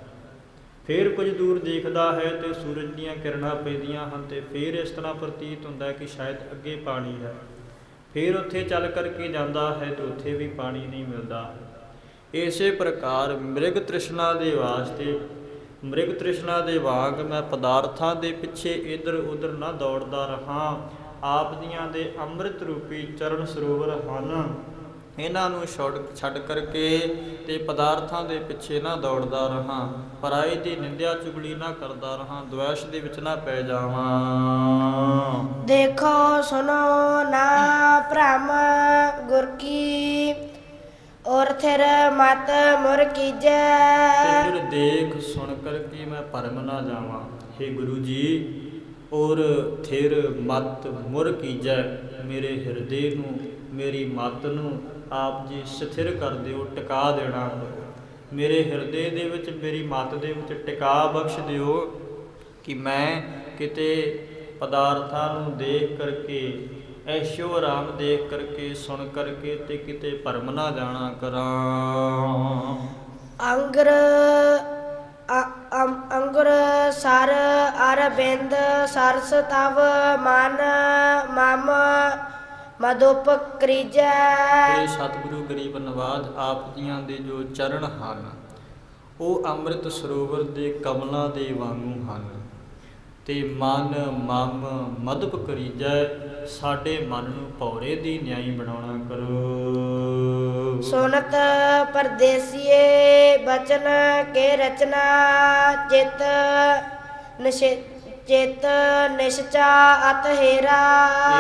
ਫਿਰ ਕੁਝ ਦੂਰ ਦੇਖਦਾ ਹੈ ਤੇ ਸੂਰਜ ਦੀਆਂ ਕਿਰਨਾਂ ਪੈਂਦੀਆਂ ਹਨ ਤੇ ਫਿਰ ਇਸ ਤਰ੍ਹਾਂ ਪ੍ਰਤੀਤ ਹੁੰਦਾ ਕਿ ਸ਼ਾਇਦ ਅੱਗੇ ਪਾਣੀ ਹੈ। ਫਿਰ ਉੱਥੇ ਚੱਲ ਕਰਕੇ ਜਾਂਦਾ ਹੈ ਤੇ ਉੱਥੇ ਵੀ ਪਾਣੀ ਨਹੀਂ ਮਿਲਦਾ। ਇਸੇ ਪ੍ਰਕਾਰ ਮ੍ਰਿਗ ਤ੍ਰਿਸ਼ਨਾ ਦੇ ਵਾਸਤੇ, ਮ੍ਰਿਗ ਤ੍ਰਿਸ਼ਨਾ ਦੇ ਵਾਂਗ ਮੈਂ ਪਦਾਰਥਾਂ ਦੇ ਪਿੱਛੇ ਇੱਧਰ ਉੱਧਰ ਨਾ ਦੌੜਦਾ ਰਹਾ। ਆਪ ਦੀਆਂ ਦੇ ਅੰਮ੍ਰਿਤ ਰੂਪੀ ਚਰਨ ਸਰੋਵਰ ਹਨ। ਇਹਨਾਂ ਨੂੰ ਛੱਡ ਛੱਡ ਕਰਕੇ ਤੇ ਪਦਾਰਥਾਂ ਦੇ ਪਿੱਛੇ ਨਾ ਦੌੜਦਾ ਰਹਾ ਪਰਾਈ ਦੀ ਨਿੰਦਿਆ ਚੁਗਲੀ ਨਾ ਕਰਦਾ ਰਹਾ ਦੁਆਸ਼ ਦੇ ਵਿੱਚ ਨਾ ਪੈ ਜਾਵਾਂ। ਦੇਖੋ ਸੁਨੋ ਨਾ ਭ੍ਰਮ ਗੁਰ ਕੀ ਔਰ ਥਿਰ ਮਤ ਮੁਰ ਤੇ ਕੀਜੈ ਫਿਰ ਦੇਖ ਸੁਣ ਕਰਕੇ ਮੈਂ ਭਰਮ ਨਾ ਜਾਵਾਂ। हे ਗੁਰੂ ਜੀ ਔਰ ਥਿਰ ਮਤ ਮੁਰ ਕੀਜੈ। ਮੇਰੇ ਹਿਰਦੇ ਨੂੰ ਮੇਰੀ ਮਤ ਨੂੰ ਆਪ ਜੀ ਸਥਿਰ ਕਰ ਦਿਓ, ਟਿਕਾ ਦੇਣਾ ਮੇਰੇ ਹਿਰਦੇ ਦੇ ਵਿੱਚ, ਮੇਰੀ ਮਤ ਦੇ ਵਿੱਚ ਟਿਕਾ ਬਖਸ਼ ਦਿਓ ਕਿ ਮੈਂ ਕਿਤੇ ਪਦਾਰਥਾਂ ਨੂੰ ਦੇਖ ਕਰਕੇ, ਐਸ਼ੋ ਆਰਾਮ ਦੇਖ ਕਰਕੇ, ਸੁਣ ਕਰਕੇ ਤੇ ਕਿਤੇ ਭਰਮ ਨਾ ਜਾਣਾ ਕਰਾਂ। ਅੰਗਰ, ਅ- ਅੰ- ਅੰਗੁਰ, ਸਰ, ਅਰਬਿੰਦ, ਸਰਸ, ਤਵ, ਮਨ, ਮਮ ਮਦੋਪ ਕ੍ਰਿਜੈ ਇਹ ਸਤਿਗੁਰੂ ਗਰੀਬ ਨਵਾਜ ਆਪ ਜੀਆਂ ਦੇ ਜੋ ਚਰਨ ਹਨ ਉਹ ਅੰਮ੍ਰਿਤ ਸਰੋਵਰ ਦੇ ਕਮਲਾਂ ਦੇ ਵਾਂਗੂ ਹਨ। ਤੇ ਮਨ ਮਮ ਮਦਪ ਕਰੀਜੈ ਸਾਡੇ ਮਨ ਨੂੰ ਭੌਰੇ ਦੀ ਨਿਆਈ ਬਣਾਉਣਾ ਕਰੋ। ਸੁਨਤ ਪਰਦੇਸੀਏ ਬਚਨ ਕੇ ਰਚਨਾ ਚਿਤ ਨਿਸ਼ੇ ਚਿਤ ਨਿਸ਼ਚਾ ਅਤ ਹੇਰਾ।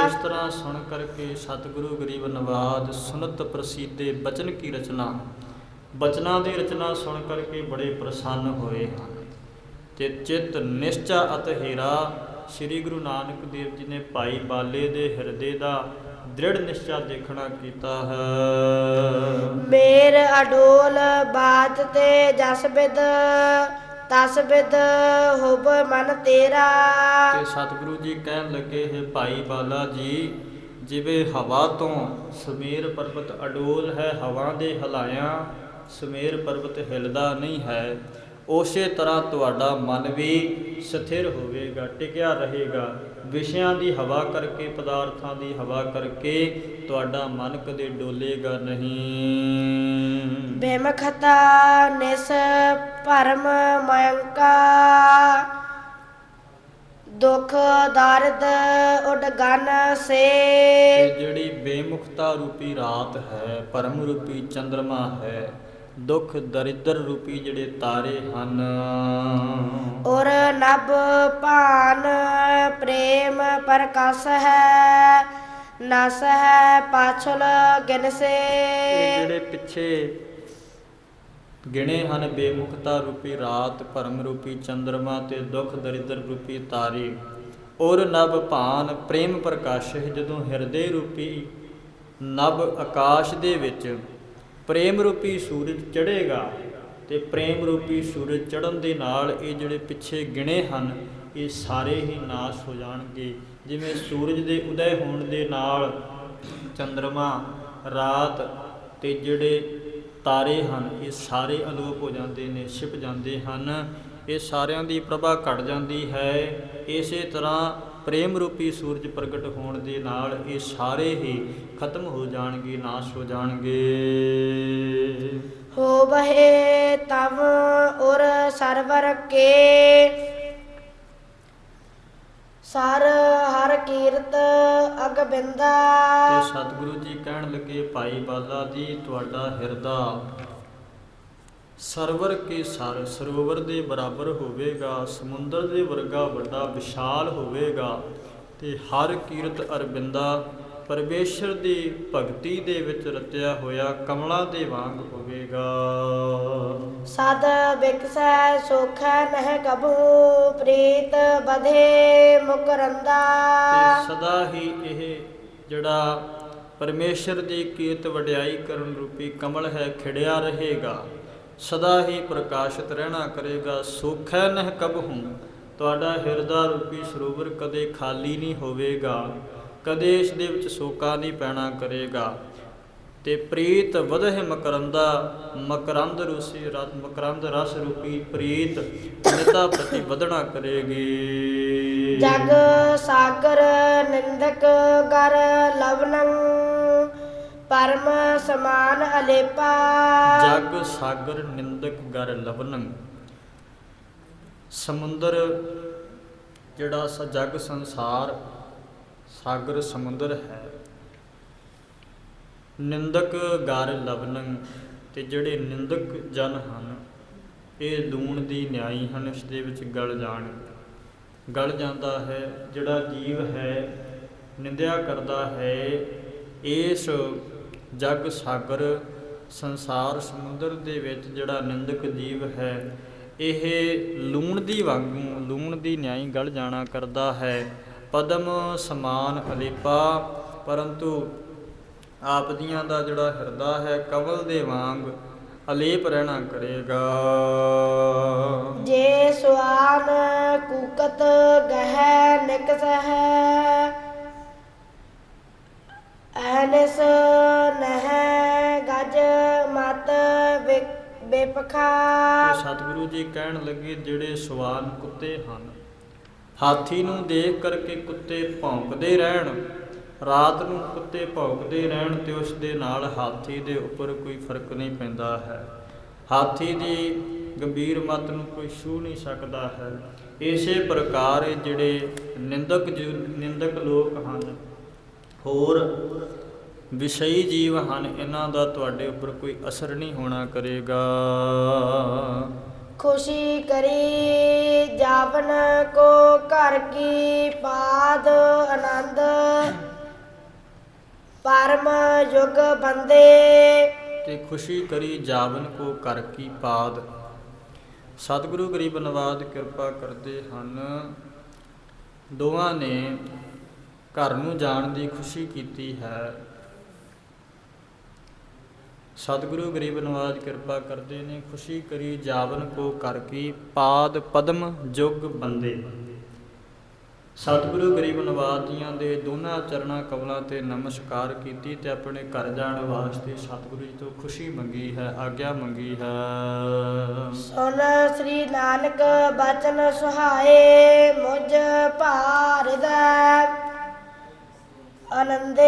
ਇਸ ਤਰ੍ਹਾਂ ਸੁਣ ਕਰਕੇ ਸਤਿਗੁਰੂ ਗਰੀਬ ਨਵਾਜ ਸੁਨਤ ਪ੍ਰਸੀਦੇ ਬਚਨ ਕੀ ਰਚਨਾ? ਬਚਨਾਂ ਦੀ ਰਚਨਾ ਸੁਣ ਕਰਕੇ ਬੜੇ ਪ੍ਰਸੰਨ ਹੋਏ ਹਨ। ਤੇ ਚਿਤ ਨਿਸ਼ਚਾ ਅਤ ਹੀਰਾ ਸ੍ਰੀ ਗੁਰੂ ਨਾਨਕ ਦੇਵ ਜੀ ਨੇ ਭਾਈ ਬਾਲੇ ਦੇ ਹਿਰਦੇ ਦਾ ਦ੍ਰਿੜ ਨਿਸ਼ਚਾ ਦੇਖਣਾ ਕੀਤਾ ਹੈ। ਮੇਰ ਅਡੋਲ ਬਾਤ ਤੇ ਜਸ ਬਿਦ। ਤਸ ਬਿਦ ਹੁਬ ਮਨ ਤੇਰਾ। ਤੇ ਸਤਿਗੁਰੂ ਜੀ ਕਹਿਣ ਲੱਗੇ, ਹੈ ਭਾਈ ਬਾਲਾ ਜੀ, ਜਿਵੇਂ ਹਵਾ ਤੋਂ ਸਮੇਰ ਪਰਬਤ ਅਡੋਲ ਹੈ, ਹਵਾ ਦੇ ਹਲਾਇਆਂ ਸਮੇਰ ਪਰਬਤ ਹਿਲਦਾ ਨਹੀਂ ਹੈ। ਉਸੇ ਤਰ੍ਹਾਂ ਤੁਹਾਡਾ ਮਨ ਵੀ ਸਥਿਰ ਹੋਵੇਗਾ, ਟਿਕਿਆ ਰਹੇਗਾ। ਵਿਸ਼ਿਆਂ ਦੀ ਹਵਾ ਕਰਕੇ, ਪਦਾਰਥਾਂ ਦੀ ਹਵਾ ਕਰਕੇ ਤੁਹਾਡਾ ਮਨ ਕਦੇ ਡੋਲੇਗਾ ਨਹੀਂ। ਬੇਮਖਤਾ ਨਿਸ ਭਰਮ ਮਯੰਕਾ। ਦੁਖ ਦਰਦ ਉਡਗਨ ਸੇ। ਤੇ ਜਿਹੜੀ ਬੇਮੁਖਤਾ ਰੂਪੀ ਰਾਤ ਹੈ ਪਰਮ ਰੂਪੀ ਚੰਦਰਮਾ ਹੈ ਦੁੱਖ ਦਰਿਦਰ ਰੂਪੀ ਜਿਹੜੇ ਤਾਰੇ ਹਨ। ਔਰ ਨਭ ਭਾਨ ਪ੍ਰੇਮ ਪ੍ਰਕਾਸ਼ ਹੈ ਨਸ ਹੈ ਪਾਛਲ ਗਿਨਸੇ ਇਹ ਜਿਹੜੇ ਪਿੱਛੇ ਗਿਣੇ ਹਨ, ਬੇਮੁਖਤਾ ਰੂਪੀ ਰਾਤ, ਭਰਮ ਰੂਪੀ ਚੰਦਰਮਾ ਤੇ ਦੁੱਖ ਦਰਿਦਰ ਰੂਪੀ ਤਾਰੇ। ਔਰ ਨਭ ਭਾਨ ਪ੍ਰੇਮ ਪ੍ਰਕਾਸ਼ ਜਦੋਂ ਹਿਰਦੇ ਰੂਪੀ ਨਭ ਆਕਾਸ਼ ਦੇ ਵਿੱਚ ਪ੍ਰੇਮ ਰੂਪੀ ਸੂਰਜ ਚੜ੍ਹੇਗਾ ਤੇ ਪ੍ਰੇਮ ਰੂਪੀ ਸੂਰਜ ਚੜ੍ਹਨ ਦੇ ਨਾਲ ਇਹ ਜਿਹੜੇ ਪਿੱਛੇ ਗਿਣੇ ਹਨ ਇਹ ਸਾਰੇ ਹੀ ਨਾਸ਼ ਹੋ ਜਾਣਗੇ। ਜਿਵੇਂ ਸੂਰਜ ਦੇ ਉਦੈ ਹੋਣ ਦੇ ਨਾਲ ਚੰਦਰਮਾ, ਰਾਤ ਤੇ ਜਿਹੜੇ ਤਾਰੇ ਹਨ। ਇਹ ਸਾਰੇ ਅਲੋਪ ਹੋ ਜਾਂਦੇ ਨੇ, ਛਿਪ ਜਾਂਦੇ ਹਨ। ਇਹ ਸਾਰਿਆਂ ਦੀ ਪ੍ਰਭਾ ਘਟ ਜਾਂਦੀ ਹੈ। ਇਸੇ ਤਰ੍ਹਾਂ ਪ੍ਰੇਮ ਰੂਪੀ ਸੂਰਜ ਪ੍ਰਗਟ ਹੋਣ ਦੇ ਨਾਲ ਇਹ ਸਾਰੇ ਹੀ ਖਤਮ ਹੋ ਜਾਣਗੇ, ਨਾਸ਼ ਹੋ ਜਾਣਗੇ। ਹੋ ਬਹੇ ਤਵ ਔਰ ਸਰਵਰ ਕੇ ਸਰ, ਹਰ ਕੀਰਤ ਅਗਬਿੰਦਾ। ਤੇ ਸਤਿਗੁਰੂ ਜੀ ਕਹਿਣ ਲੱਗੇ, ਭਾਈ ਬਾਲਾ ਜੀ, ਤੁਹਾਡਾ ਹਿਰਦਾ ਸਰਵਰ ਕੇ ਸਰ, ਸਰੋਵਰ ਦੇ ਬਰਾਬਰ ਹੋਵੇਗਾ, ਸਮੁੰਦਰ ਦੇ ਵਰਗਾ ਵੱਡਾ ਵਿਸ਼ਾਲ ਹੋਵੇਗਾ ਤੇ ਹਰ ਕੀਰਤ ਅਰਬਿੰਦਾ ਪਰਮੇਸ਼ਰ ਦੀ ਭਗਤੀ ਦੇ ਵਿੱਚ ਰਤਿਆ ਹੋਇਆ ਕਮਲਾ ਦੇ ਵਾਂਗ ਹੋਵੇਗਾ। ਸਦ ਬਿਕਸੈ ਸੁਖੈ ਨਹਿ ਕਬੂ ਪ੍ਰੀਤ ਬਧੇ ਮੁਕਰੰਦਾ। ਤੇ ਸਦਾ ਹੀ ਇਹ ਜਿਹੜਾ ਪਰਮੇਸ਼ਰ ਦੀ ਕੀਰਤ ਵਡਿਆਈ ਕਰਨ ਰੂਪੀ ਕਮਲ ਹੈ ਖਿੜਿਆ ਰਹੇਗਾ। ਸਦਾ ਹੀ ਪ੍ਰਕਾਸ਼ਿਤ ਰਹਿਣਾ ਕਰੇਗਾ। ਸੁਖੈ ਨਹਿ ਕਬਹੂ ਤੁਹਾਡਾ ਹਿਰਦਾ ਰੂਪੀ ਸਰੋਵਰ ਕਦੇ ਖਾਲੀ ਨਹੀਂ ਹੋਵੇਗਾ। ਕਦੇ ਇਸ ਦੇ ਵਿੱਚ ਸੋਕਾ ਨਹੀਂ ਪੈਣਾ ਕਰੇਗਾ। ਤੇ ਪ੍ਰੀਤ ਵਧਹਿ ਮਕਰੰਦਾ ਮਕਰੰਦ ਰੂਸੀ ਮਕਰੰਦ ਰਸ ਰੂਪੀ ਪ੍ਰੀਤ ਨਿਤਾ ਪ੍ਰਤੀ ਵਧਣਾ ਕਰੇਗੀ। ਜਗ ਸਾਗਰ ਨਿੰਦਕ ਗਰ ਲਵਨੰ ਪਰਮ ਸਮਾਨ ਅਲੇਪਾ। ਜਗ ਸਾਗਰ ਨਿੰਦਕ ਗਰ ਲਵਨੰ। ਸਮੁੰਦਰ ਜਿਹੜਾ ਜਗ ਸੰਸਾਰ ਸਾਗਰ ਸਮੁੰਦਰ ਹੈ। ਨਿੰਦਕ ਗਰ ਲਵਨੰ ਤੇ ਜਿਹੜੇ ਨਿੰਦਕ ਜਨ ਹਨ, ਇਹ ਲੂਣ ਦੀ ਨਿਆਈ ਹਨ, ਇਸ ਦੇ ਵਿੱਚ ਗਲ ਜਾਣ। ਗਲ ਜਾਂਦਾ ਹੈ, ਜਿਹੜਾ ਜੀਵ ਹੈ, ਨਿੰਦਿਆ ਕਰਦਾ ਹੈ, ਇਸ ਜਗ ਸਾਗਰ ਸੰਸਾਰ ਸਮੁੰਦਰ ਦੇ ਵਿੱਚ ਜਿਹੜਾ ਨਿੰਦਕ ਜੀਵ ਹੈ, ਇਹ ਲੂਣ ਦੀ ਵਾਂਗੂ, ਲੂਣ ਦੀ ਨਿਆਈ ਗਲ ਜਾਣਾ ਕਰਦਾ ਹੈ। ਪਦਮ ਸਮਾਨ ਅਲੇਪਾ ਪਰੰਤੂ ਆਪ ਦੀਆਂ ਦਾ ਜਿਹੜਾ ਹਿਰਦਾ ਹੈ ਕਵਲ ਦੇ ਵਾਂਗ ਅਲੇਪ ਰਹਿਣਾ ਕਰੇਗਾ। ਜੇ ਸੁਆਨ ਕੂਕਤ ਗਹਿ ਨਿਕਸਹਿ ਐਨਸ ਨਹਿ ਗਜ ਮਤ ਤੇ ਸਤਿਗੁਰੂ ਜੀ ਕਹਿਣ ਲੱਗੇ ਜਿਹੜੇ ਸਵਾਨ ਕੁੱਤੇ ਹਨ ਹਾਥੀ ਨੂੰ ਦੇਖ ਕਰਕੇ ਕੁੱਤੇ ਭੌਂਕਦੇ ਰਹਿਣ, ਰਾਤ ਨੂੰ ਕੁੱਤੇ ਭੌਂਕਦੇ ਰਹਿਣ ਤੇ ਉਸ ਦੇ ਨਾਲ ਹਾਥੀ ਦੇ ਉੱਪਰ ਕੋਈ ਫ਼ਰਕ ਨਹੀਂ ਪੈਂਦਾ ਹੈ। ਹਾਥੀ ਦੀ ਗੰਭੀਰ ਮਤ ਨੂੰ ਕੋਈ ਛੂ ਨਹੀਂ ਸਕਦਾ ਹੈ। ਇਸੇ ਪ੍ਰਕਾਰ ਜਿਹੜੇ ਨਿੰਦਕ ਜੀਵ- ਨਿੰਦਕ ਲੋਕ ਹਨ, ਹੋਰ ਵਿਸ਼ਈ ਜੀਵ ਹਨ, ਇਹਨਾਂ ਦਾ ਤੁਹਾਡੇ ਉੱਪਰ ਕੋਈ ਅਸਰ ਨਹੀਂ ਹੋਣਾ ਕਰੇਗਾ। ਖੁਸ਼ੀ ਕਰੀ ਜਾਵਨ ਕੋ ਘਰ ਕੀ ਪਾਦ ਆਨੰਦ। ਪਰਮ ਯੁਗ ਬੰਦੇ। ਤੇ ਖੁਸ਼ੀ ਕਰੀ ਜਾਵਨ ਕੋ ਕਰ ਕੀ ਪਾਦ ਸਤਿਗੁਰੂ ਗਰੀਬ ਨਵਾਜ ਕਿਰਪਾ ਕਰਦੇ ਹਨ। ਦੋਵਾਂ ਨੇ ਘਰ ਨੂੰ ਜਾਣ ਦੀ ਖੁਸ਼ੀ ਕੀਤੀ ਹੈ। ਸਤਿਗੁਰੂ ਗਰੀਬ ਨਵਾਜ ਕਿਰਪਾ ਕਰਦੇ ਨੇ, ਖੁਸ਼ੀ ਕਰੀ ਜਾਵਨ ਕੋ ਕਰ ਕੀ ਪਾਦ ਪਦਮ ਜੁਗ ਬੰਦੇ। ਸਤਿਗੁਰੂ ਗਰੀਬ ਨਵਾਜ ਜੀਆਂ ਦੇ ਦੋਨਾਂ ਚਰਣਾ ਕਮਲਾਂ ਤੇ ਨਮਸਕਾਰ ਕੀਤੀ ਤੇ ਆਪਣੇ ਘਰ ਜਾਣ ਵਾਸਤੇ ਸਤਿਗੁਰੂ ਜੀ ਤੋਂ ਖੁਸ਼ੀ ਮੰਗੀ ਹੈ, ਆਗਿਆ ਮੰਗੀ ਹੈ। ਸੁਨ ਸ੍ਰੀ ਨਾਨਕ ਬਚਨ ਸੁਹਾਏ, ਮੁਝ ਭਾਰਦਾ। ਆਨੰਦੇ।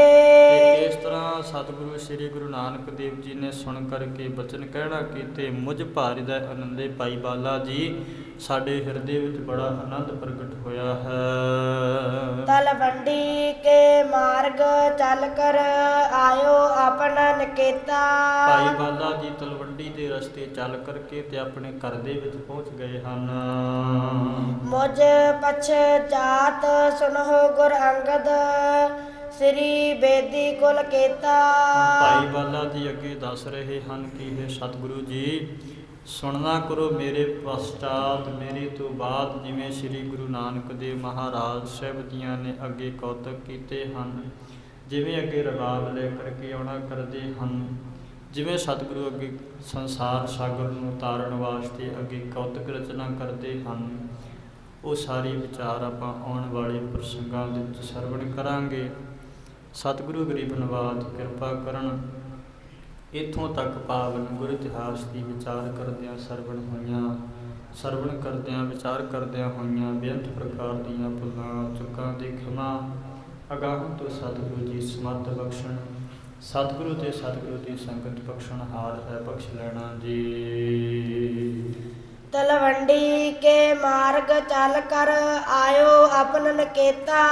ਤੇ ਇਸ ਤਰ੍ਹਾਂ ਸਤਿਗੁਰੂ ਸ੍ਰੀ ਗੁਰੂ ਨਾਨਕ ਦੇਵ ਜੀ ਨੇ ਸੁਣ ਕਰਕੇ ਬਚਨ ਕਹਿਣਾ ਕੀਤੇ ਮੁਝ ਭਾਰੀ ਦਾ ਆਨੰਦੇ ਪਾਈ ਬਾਲਾ ਜੀ ਸਾਡੇ ਹਿਰਦੇ ਵਿੱਚ ਬੜਾ ਆਨੰਦ ਪ੍ਰਗਟ ਹੋਇਆ ਹੈ। ਤਲਵੰਡੀ ਕੇ ਮਾਰਗ ਚੱਲ ਕਰ ਆਇਓ ਆਪਣਾ ਨਿਕੇਤਾ। ਭਾਈ ਬਾਲਾ ਜੀ ਤਲਵੰਡੀ ਦੇ ਰਸਤੇ ਚੱਲ ਕਰਕੇ ਤੇ ਆਪਣੇ ਘਰ ਦੇ ਵਿੱਚ ਪਹੁੰਚ ਗਏ ਹਨ। ਮੁਝ ਪਛ ਜਾਤ ਸੁਨਹੁ ਗੁਰ ਅੰਗਦ ਸ੍ਰੀ ਬੇਦੀ ਕੁਲ ਕੇਤਾ। ਭਾਈ ਬਾਲਾ ਜੀ ਅੱਗੇ ਦੱਸ ਰਹੇ ਹਨ ਕਿ ਇਹ ਸਤਿਗੁਰੂ ਜੀ, ਸੁਣਨਾ ਕਰੋ ਮੇਰੇ ਪਸ਼ਚਾਤ ਮੇਰੇ ਤੋਂ ਬਾਅਦ ਜਿਵੇਂ ਸ੍ਰੀ ਗੁਰੂ ਨਾਨਕ ਦੇਵ ਮਹਾਰਾਜ ਸਾਹਿਬ ਜੀਆਂ ਨੇ ਅੱਗੇ ਕੌਤਕ ਕੀਤੇ ਹਨ, ਜਿਵੇਂ ਅੱਗੇ ਰਬਾਬ ਲੈ ਕਰਕੇ ਆਉਣਾ ਕਰਦੇ ਹਨ, ਜਿਵੇਂ ਸਤਿਗੁਰੂ ਅੱਗੇ ਸੰਸਾਰ ਸਾਗਰ ਨੂੰ ਤਾਰਨ ਵਾਸਤੇ ਅੱਗੇ ਕੌਤਕ ਰਚਨਾ ਕਰਦੇ ਹਨ, ਉਹ ਸਾਰੇ ਵਿਚਾਰ ਆਪਾਂ ਆਉਣ ਵਾਲੇ ਪ੍ਰਸੰਗਾਂ ਵਿੱਚ ਸਰਵਣ ਕਰਾਂਗੇ। ਸਤਿਗੁਰੂ ਗਰੀਬ ਨਵਾਜ ਕਿਰਪਾ ਕਰਨ। ਇਥੋਂ ਤੱਕ ਪਾਵਨ ਗੁਰ ਇਤਿਹਾਸ ਦੀ ਵਿਚਾਰ ਕਰਦਿਆਂ ਸਰਵਣ ਹੋਈਆਂ, ਸਰਵਣ ਕਰਦਿਆਂ ਵਿਚਾਰ ਕਰਦਿਆਂ ਹੋਈਆਂ ਬੇਅੰਤ ਪ੍ਰਕਾਰ ਦੀਆਂ ਭੁੱਲਾਂ, ਚੁੱਕਾਂ ਦੀ ਖਿਮਾ। ਅਗਾਹ ਤੋਂ ਸਤਿਗੁਰੂ ਜੀ ਸਮਤ ਬਖਸ਼ਣ। ਸਤਿਗੁਰੂ ਤੇ ਸਤਿਗੁਰੂ ਦੀ ਸੰਗਤ ਬਖਸ਼ਣ ਹਾਰ ਹੈ, ਬਖਸ਼ ਲੈਣਾ ਜੀ। ਤਲਵੰਡੀ ਕੇ ਮਾਰਗ ਚੱਲ ਕਰ, ਆਇਓ ਆਪਨ ਨਕੇਤਾ।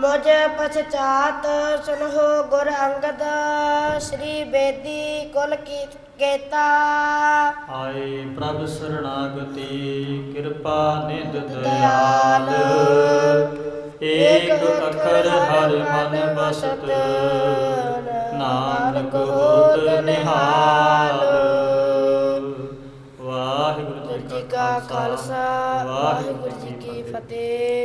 ਮੁਝ ਪਛਚਾਤ ਸੁਨਹੁ ਗੁਰ ਅੰਗਦ ਸ੍ਰੀ ਬੇਦੀ ਕੁਲ ਕੀ ਕੇਤਾ। ਆਏ ਪ੍ਰਭ ਸਰਣਾਗਤੀ ਕਿਰਪਾ ਨਿਧ ਦਇਆਲ। ਏਕ ਅੱਖਰ ਹਰ ਮਨ ਬਸਤ ਨਾਨਕ ਹੋਤ ਨਿਹਾਲ। ਵਾਹਿਗੁਰੂ ਜੀ ਕਾ ਖਾਲਸਾ। ਵਾਹਿਗੁਰੂ ਜੀ ਕੀ ਫਤਿਹ।